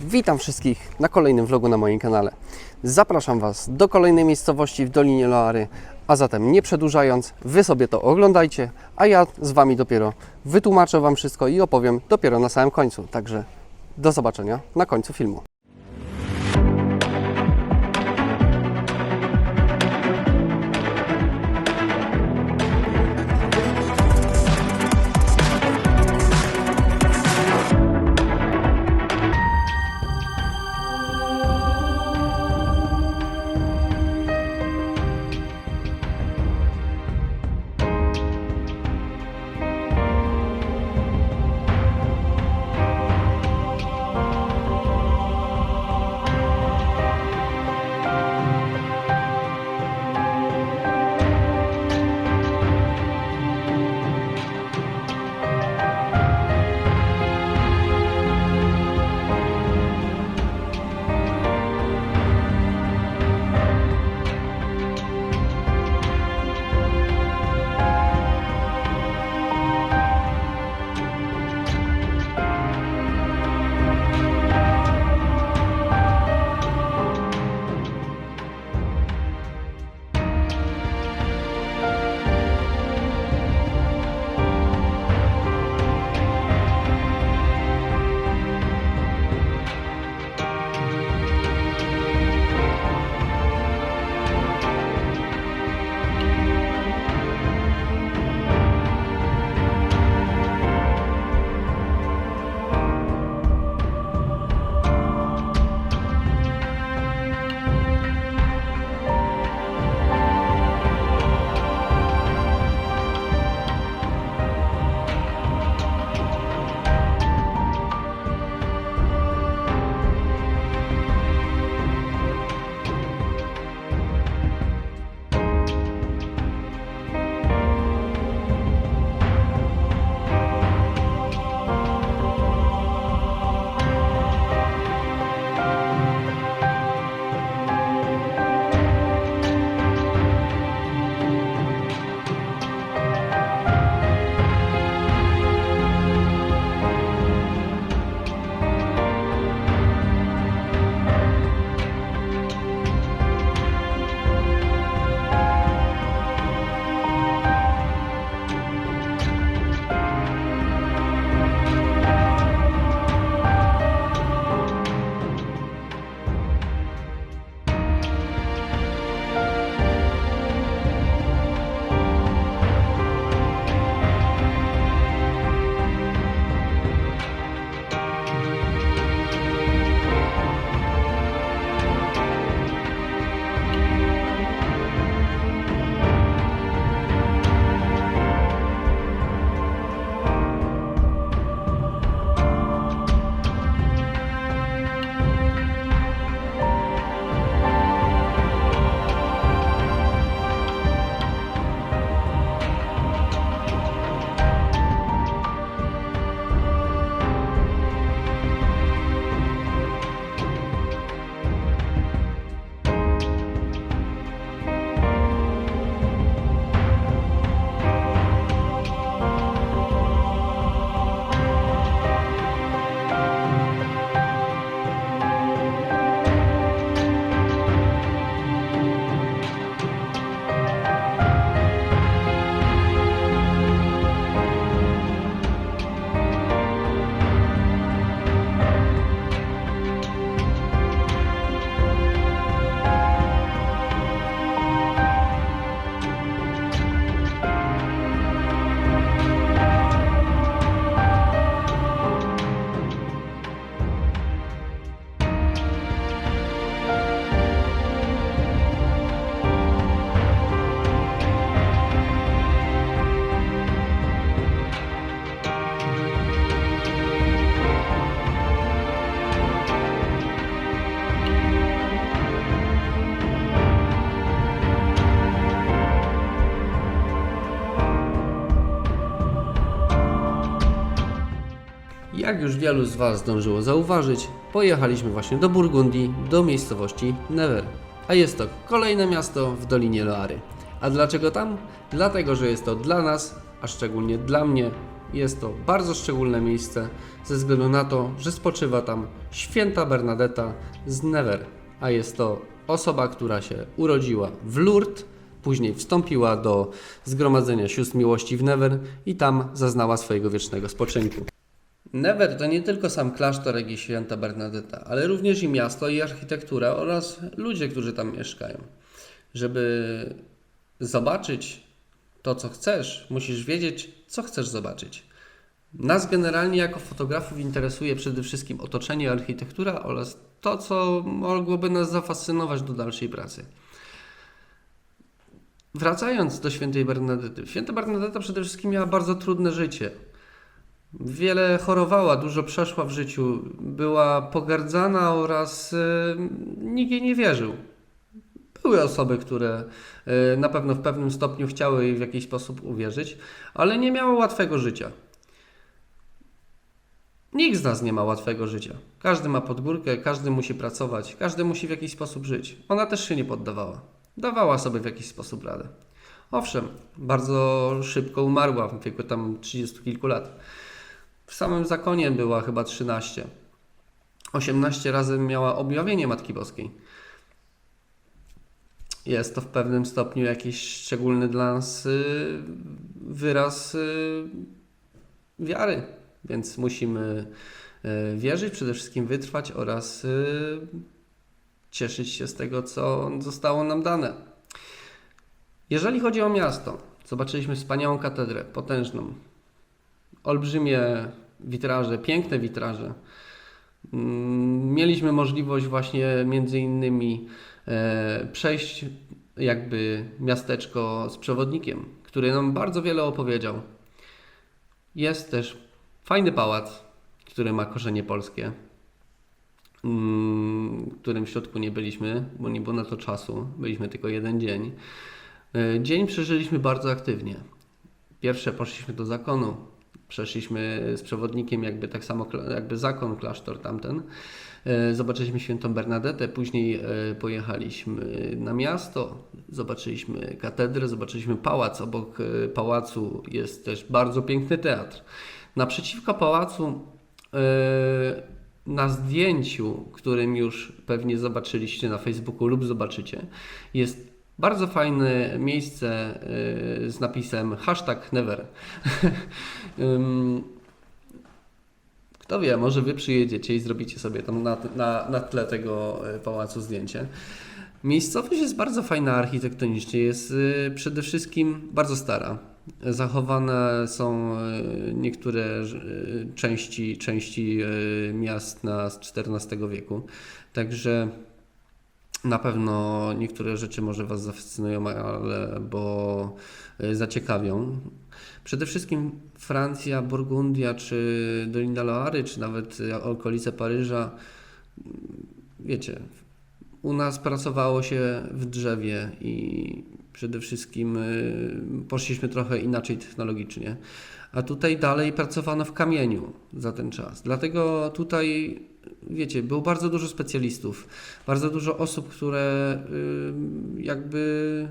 Witam wszystkich na kolejnym vlogu na moim kanale. Zapraszam Was do kolejnej miejscowości w Dolinie Loary, a zatem nie przedłużając, Wy sobie to oglądajcie, a ja z Wami dopiero wytłumaczę Wam wszystko i opowiem dopiero na samym końcu. Także do zobaczenia na końcu filmu. Jak już wielu z Was zdążyło zauważyć, pojechaliśmy właśnie do Burgundii, do miejscowości Never. A jest to kolejne miasto w Dolinie Loary. A dlaczego tam? Dlatego, że jest to dla nas, a szczególnie dla mnie, Jest to bardzo szczególne miejsce ze względu na to, że spoczywa tam święta Bernadetta z Nevers, a jest to osoba, która się urodziła w Lourdes, później wstąpiła do Zgromadzenia Sióstr Miłości w Nevers i tam zaznała swojego wiecznego spoczynku. Nevers to nie tylko sam klasztor, jak i święta Bernadetta, ale również i miasto, i architektura oraz ludzie, którzy tam mieszkają. Żeby zobaczyć to, co chcesz, musisz wiedzieć, co chcesz zobaczyć. Nas generalnie jako fotografów interesuje przede wszystkim otoczenie, architektura oraz to, co mogłoby nas zafascynować do dalszej pracy. Wracając do świętej Bernadety. Święta Bernadetta przede wszystkim miała bardzo trudne życie. Wiele chorowała, dużo przeszła w życiu, była pogardzana oraz y, nikt jej nie wierzył. Były osoby, które y, na pewno w pewnym stopniu chciały jej w jakiś sposób uwierzyć, ale nie miała łatwego życia. Nikt z nas nie ma łatwego życia. Każdy ma podgórkę, każdy musi pracować, każdy musi w jakiś sposób żyć. Ona też się nie poddawała. Dawała sobie w jakiś sposób radę. Owszem, bardzo szybko umarła w wieku tam 30 kilku lat. W samym zakonie była chyba 13. 18 razy miała objawienie Matki Boskiej. Jest to w pewnym stopniu jakiś szczególny dla nas y, wyraz y, wiary, więc musimy y, wierzyć, przede wszystkim wytrwać oraz cieszyć się z tego, co zostało nam dane. Jeżeli chodzi o miasto, zobaczyliśmy wspaniałą katedrę, potężną, olbrzymie witraże, piękne witraże. Mm, Mieliśmy możliwość właśnie między innymi e, przejść jakby miasteczko z przewodnikiem, który nam bardzo wiele opowiedział. Jest też fajny pałac, który ma korzenie polskie, mm, w którym w środku nie byliśmy, bo nie było na to czasu. Byliśmy tylko jeden dzień. E, Dzień przeżyliśmy bardzo aktywnie. Pierwsze poszliśmy do zakonu, przeszliśmy z przewodnikiem jakby tak samo jakby zakon, klasztor tamten. E, Zobaczyliśmy świętą Bernadetę, później e, pojechaliśmy na miasto, zobaczyliśmy katedrę, zobaczyliśmy pałac. Obok e, pałacu jest też bardzo piękny teatr. Naprzeciwko pałacu na zdjęciu, którym już pewnie zobaczyliście na Facebooku lub zobaczycie, jest bardzo fajne miejsce y, z napisem hashtag never. Kto wie, może wy przyjedziecie i zrobicie sobie tam na, na, na tle tego y, pałacu zdjęcie. Miejscowość jest bardzo fajna architektonicznie, jest y, przede wszystkim bardzo stara. Zachowane są niektóre części, części miast z XIV wieku, także na pewno niektóre rzeczy może Was zafascynują, ale bo y, zaciekawią. Przede wszystkim Francja, Burgundia, czy Dolina Loary, czy nawet y, okolice Paryża. Wiecie, u nas pracowało się w drzewie i przede wszystkim y, poszliśmy trochę inaczej technologicznie. A tutaj dalej pracowano w kamieniu za ten czas. Dlatego tutaj, wiecie, było bardzo dużo specjalistów, bardzo dużo osób, które jakby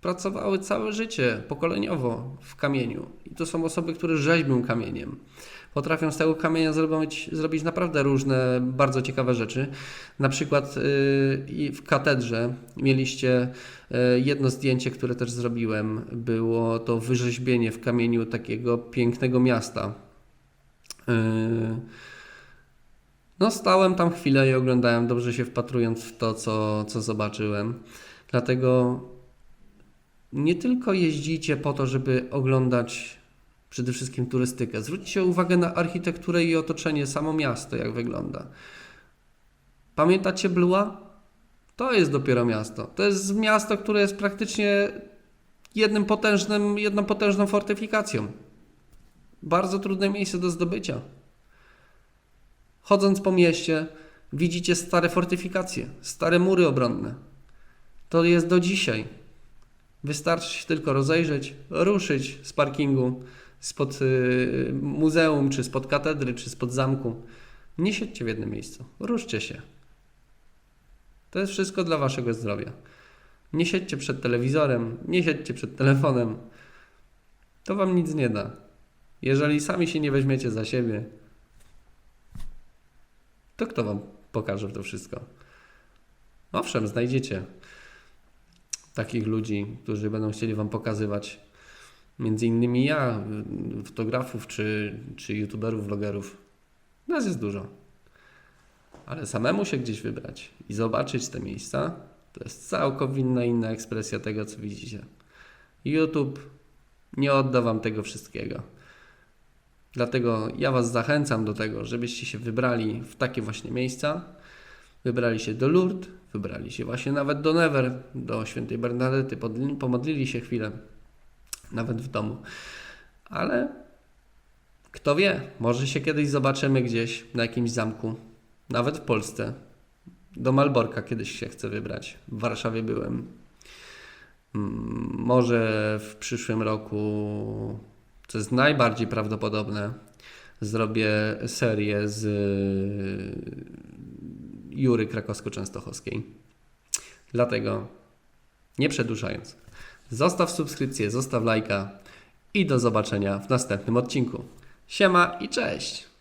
pracowały całe życie pokoleniowo w kamieniu. I to są osoby, które rzeźbią kamieniem. Potrafią z tego kamienia zrobić, zrobić naprawdę różne bardzo ciekawe rzeczy. Na przykład y, w katedrze mieliście y, jedno zdjęcie, które też zrobiłem. Było to wyrzeźbienie w kamieniu takiego pięknego miasta. Y, No, stałem tam chwilę i oglądałem, dobrze się wpatrując w to, co, co zobaczyłem. Dlatego nie tylko jeździcie po to, żeby oglądać przede wszystkim turystykę. Zwróćcie uwagę na architekturę i otoczenie, samo miasto, jak wygląda. Pamiętacie Blua? To jest dopiero miasto. To jest miasto, które jest praktycznie jednym potężnym, jedną potężną fortyfikacją. Bardzo trudne miejsce do zdobycia. Chodząc po mieście, widzicie stare fortyfikacje, stare mury obronne. To jest do dzisiaj. Wystarczy się tylko rozejrzeć, ruszyć z parkingu, spod y, muzeum, czy spod katedry, czy spod zamku. Nie siedźcie w jednym miejscu, ruszcie się. To jest wszystko dla waszego zdrowia. Nie siedźcie przed telewizorem, nie siedźcie przed telefonem. To wam nic nie da. Jeżeli sami się nie weźmiecie za siebie, to kto wam pokaże to wszystko? Owszem, znajdziecie takich ludzi, którzy będą chcieli wam pokazywać. Między innymi ja, y, fotografów czy, czy youtuberów, vlogerów. Nas jest dużo. Ale samemu się gdzieś wybrać i zobaczyć te miejsca, to jest całkowita inna ekspresja tego, co widzicie. YouTube nie odda Wam tego wszystkiego. Dlatego ja Was zachęcam do tego, żebyście się wybrali w takie właśnie miejsca. Wybrali się do Lourdes, wybrali się właśnie nawet do Never, do świętej Bernadety, pomodlili się chwilę, nawet w domu. Ale kto wie, może się kiedyś zobaczymy gdzieś na jakimś zamku, nawet w Polsce. Do Malborka kiedyś się chcę wybrać. W Warszawie byłem. Mm, Może w przyszłym roku, co jest najbardziej prawdopodobne, zrobię serię z y, Jury Krakowsko-Częstochowskiej. Dlatego, nie przedłużając, zostaw subskrypcję, zostaw lajka i do zobaczenia w następnym odcinku. Siema i cześć!